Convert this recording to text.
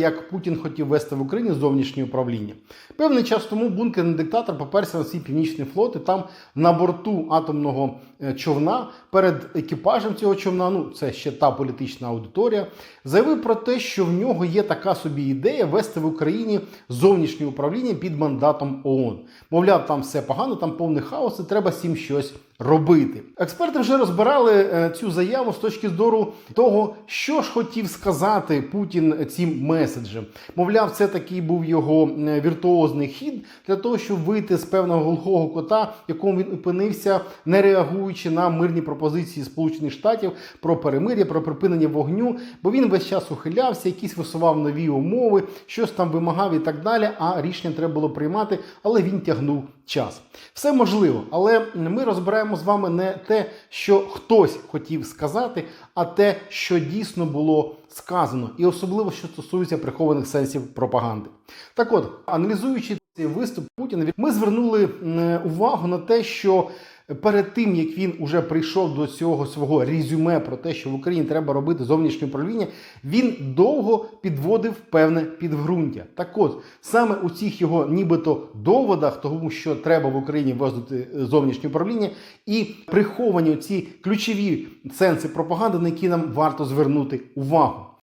як Путін хотів вести в Україні зовнішнє управління. Певний час тому бункерний диктатор поперся на свій північний флот, і там на борту атомного е, човна перед екіпажем цього човна, ну це ще та політична аудиторія, заявив про те, що в нього є така собі ідея вести в Україні зовнішнє управління під мандатом ООН. Мовляв, там все погано, там повний хаос, і треба цим щось робити. Експерти вже розбирали е, цю заяву з точки зору того, що ж хотів сказати Путін цим меседжем. Мовляв, це такий був його е, віртуозний хід для того, щоб вийти з певного глухого кота, в якому він опинився, не реагуючи на мирні пропозиції Сполучених Штатів про перемир'я, про припинення вогню, бо він весь час ухилявся, якісь висував нові умови, щось там вимагав і так далі. А рішення треба було приймати, але він тягнув час. Все можливо, але ми розбираємо з вами не те, що хтось хотів сказати, а те, що дійсно було сказано, і особливо що стосується прихованих сенсів пропаганди. Так от, аналізуючи цей виступ Путіна, ми звернули увагу на те, що перед тим як він уже прийшов до цього свого резюме про те, що в Україні треба робити зовнішнє управління, він довго підводив певне підґрунтя. Так от саме у цих його нібито доводах, тому що треба в Україні вводити зовнішнє управління, і приховані ці ключові сенси пропаганди, на які нам варто звернути увагу.